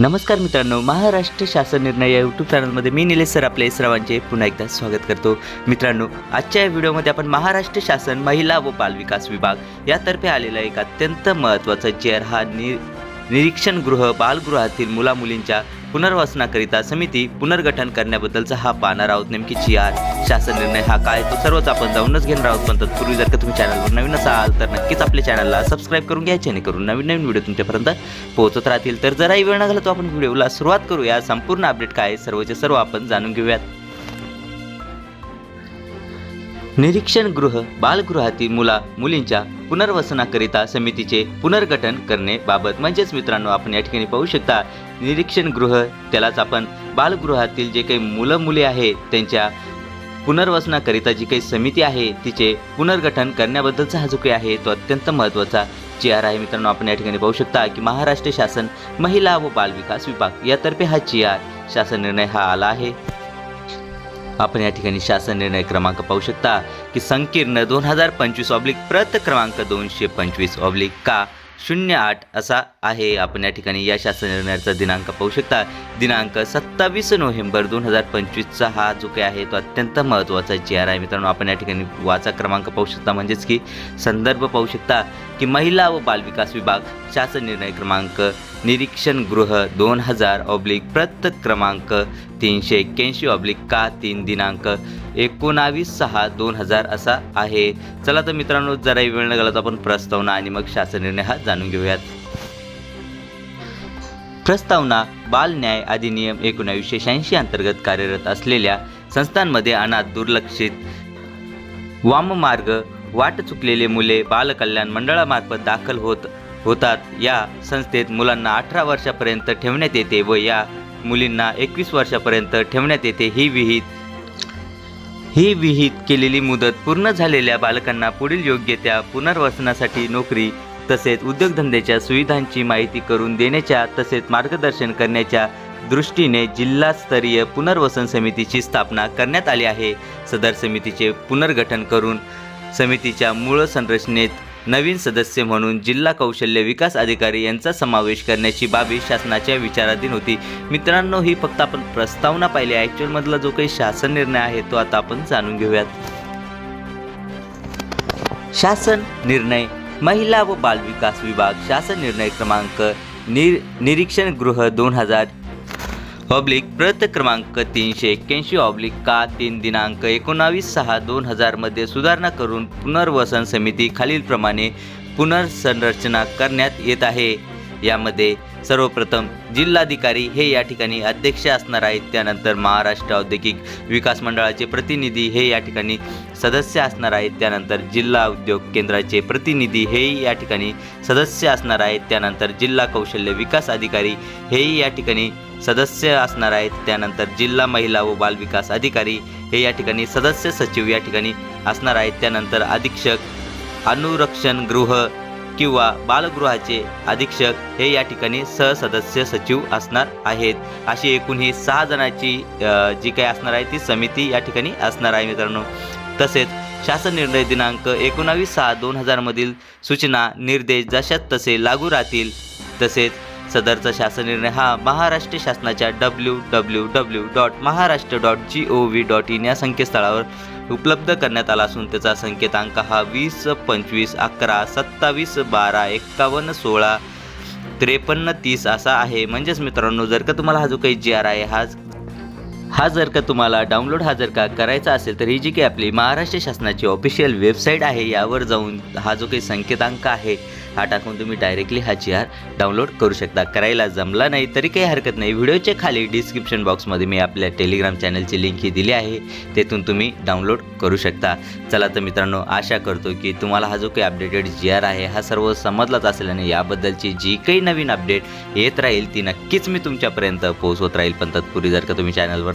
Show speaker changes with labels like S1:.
S1: नमस्कार मित्रांनो महाराष्ट्र शासन निर्णय या यूट्यूब चॅनलमध्ये मी निलेश सर आपले सर्वांचे पुन्हा एकदा स्वागत करतो. मित्रांनो आजच्या या व्हिडिओमध्ये आपण महाराष्ट्र शासन महिला व बालविकास विभाग यातर्फे आलेला एक अत्यंत महत्त्वाचा चेअर. हा नि निरीक्षण गृह बालगृहातील मुलामुलींच्या पुनर्वसनाकरिता समिती पुनर्गठन करण्याबद्दलचा हा पाहणार आहोत नेमकी चेअर शासन निर्णय हा काय तो सर्वच आपण जाऊनच घेणार आहोत. पण तत्पूर्वी जर का तुम्ही चॅनलवर नवीन असाल तर नक्कीच आपल्या चॅनलला सबस्क्राईब करून घ्या जेणेकरून नवीन नवीन व्हिडिओ तुमच्यापर्यंत पोहोचत राहतील. तर जराही वेळ न घालतो तो आपण व्हिडिओला सुरुवात करूया. संपूर्ण अपडेट काय सर्वचे सर्व आपण जाणून घेऊयात. निरीक्षण गृह बालगृहातील मुला मुलींच्या पुनर्वसनाकरिता समितीचे पुनर्गठन करणे बाबत म्हणजेच मित्रांनो आपण या ठिकाणी पाहू शकता निरीक्षण गृह त्यालाच आपण बालगृहातील जे काही मुलं मुले आहेत त्यांच्या पुनर्वसनाकरिता जी काही समिती आहे तिचे पुनर्गठन करण्याबद्दलचा हा जो काही आहे तो अत्यंत महत्त्वाचा चेअर आहे. मित्रांनो आपण या ठिकाणी पाहू शकता की महाराष्ट्र शासन महिला व बालविकास विभाग यातर्फे हा चेआर शासन निर्णय हा आला आहे. आपण या ठिकाणी शासन निर्णय क्रमांक पाहू शकता की संकीर्ण दोन हजार पंचवीस ऑब्लिक प्रत क्रमांक दोनशे पंचवीस ऑब्लिक का शून्य आठ असा आहे. आपण या ठिकाणी या शासन निर्णयाचा दिनांक पाहू शकता. दिनांक सत्तावीस नोव्हेंबर दोन हजार पंचवीसचा हा जो काही आहे तो अत्यंत महत्त्वाचा जी आर आहे मित्रांनो आपण या ठिकाणी वाचा क्रमांक पाहू शकता. म्हणजेच की संदर्भ पाहू शकता की महिला व बालविकास विभाग शासन निर्णय क्रमांक निरीक्षण गृह दोन हजार ऑब्लिक प्रत क्रमांक तीनशे एक्क्याऐंशी ऑब्लिक का तीन दिनांक एकोणावीस सहा दोन हजार असा आहे. चला तर मित्रांनो जराही वेळ न घालत आपण प्रस्तावना आणि मग शासन निर्णय हा जाणून घेऊयात. प्रस्तावना बाल न्याय अधिनियम एकोणावीसशे शहाऐंशी अंतर्गत कार्यरत असलेल्या संस्थांमध्ये अनाथ दुर्लक्षित वाममार्ग वाट चुकलेले मुले बालकल्याण मंडळामार्फत दाखल होत होतात. या संस्थेत मुलांना अठरा वर्षापर्यंत ठेवण्यात येते व या मुलींना एकवीस वर्षापर्यंत ठेवण्यात येते. ही विहित ही विहित केलेली मुदत पूर्ण झालेल्या बालकांना पुढील योग्य त्या पुनर्वसनासाठी नोकरी तसेच उद्योगधंद्याच्या सुविधांची माहिती करून देण्याच्या तसेच मार्गदर्शन करण्याच्या दृष्टीने जिल्हास्तरीय पुनर्वसन समितीची स्थापना करण्यात आली आहे. सदर समितीचे पुनर्गठन करून समितीच्या मूळ संरचनेत नवीन सदस्य म्हणून जिल्हा कौशल्य विकास अधिकारी यांचा समावेश करण्याची बाबी शासनाच्या विचाराधीन होती. मित्रांनो ही फक्त आपण प्रस्तावना पाहिली ॲक्च्युअलमधला जो काही शासन निर्णय आहे तो आता आपण जाणून घेऊयात. शासन निर्णय महिला व बालविकास विभाग शासन निर्णय क्रमांक निर निरीक्षण गृह दोन हजार ऑब्लिक प्रत क्रमांक तीनशे एक्क्याऐंशी ऑब्लिक का तीन दिनांक एकोणावीस सहा दोन हजारमध्ये सुधारणा करून पुनर्वसन समिती खालीलप्रमाणे पुनर्संरचना करण्यात येत आहे. यामध्ये सर्वप्रथम जिल्हाधिकारी हे या ठिकाणी अध्यक्ष असणार आहेत. त्यानंतर महाराष्ट्र औद्योगिक विकास मंडळाचे प्रतिनिधी हे या ठिकाणी सदस्य असणार आहेत. त्यानंतर जिल्हा उद्योग केंद्राचे प्रतिनिधी हेही या ठिकाणी सदस्य असणार आहेत. त्यानंतर जिल्हा कौशल्य विकास अधिकारी हेही या ठिकाणी सदस्य असणार आहेत. त्यानंतर जिल्हा महिला व बालविकास अधिकारी हे या ठिकाणी सदस्य सचिव या ठिकाणी असणार आहेत. त्यानंतर अधीक्षक अनुरक्षण गृह किंवा बालगृहाचे अधीक्षक हे या ठिकाणी सहसदस्य सचिव असणार आहेत. अशी एकूण ही सहा जणांची जी काही असणार आहे ती समिती या ठिकाणी असणार आहे मित्रांनो. तसेच शासन निर्णय दिनांक एकोणावीस सहा दोन हजारमधील सूचना निर्देश जशात तसे लागू राहतील. तसेच सदरचा शासन निर्णय हा महाराष्ट्र शासनाच्या W W W dot Maharashtra dot G O V dot in या संकेतस्थळावर उपलब्ध करण्यात आला असून त्याचा संकेतांक हा वीस पंचवीस अकरा सत्तावीस बारा एक्कावन्न सोळा त्रेपन्न तीस असा आहे. म्हणजेच मित्रांनो जर का तुम्हाला हा जो काही जी आर आहे हा हा जर का तुम्हाला डाउनलोड हा जर का करायचा असेल तर ही जी काही आपली महाराष्ट्र शासनाची ऑफिशियल वेबसाईट आहे यावर जाऊन हा जो काही संकेतांक आहे हा टाकून तुम्ही डायरेक्टली हा जी आर डाउनलोड करू शकता. करायला जमला नाही तरी काही हरकत नाही. व्हिडिओच्या खाली डिस्क्रिप्शन बॉक्समध्ये मी आपल्या टेलिग्राम चॅनलची लिंक ही दिली आहे. तेथून तुम्ही डाउनलोड करू शकता. चला तर मित्रांनो आशा करतो की तुम्हाला हा जो काही अपडेटेड जी आर आहे हा सर्व समजलाच असेल आणि याबद्दलची जी काही नवीन अपडेट येत राहील ती नक्कीच मी तुमच्यापर्यंत पोहोचवत राहील. पण तत्पूर्वी जर का तुम्ही चॅनलवर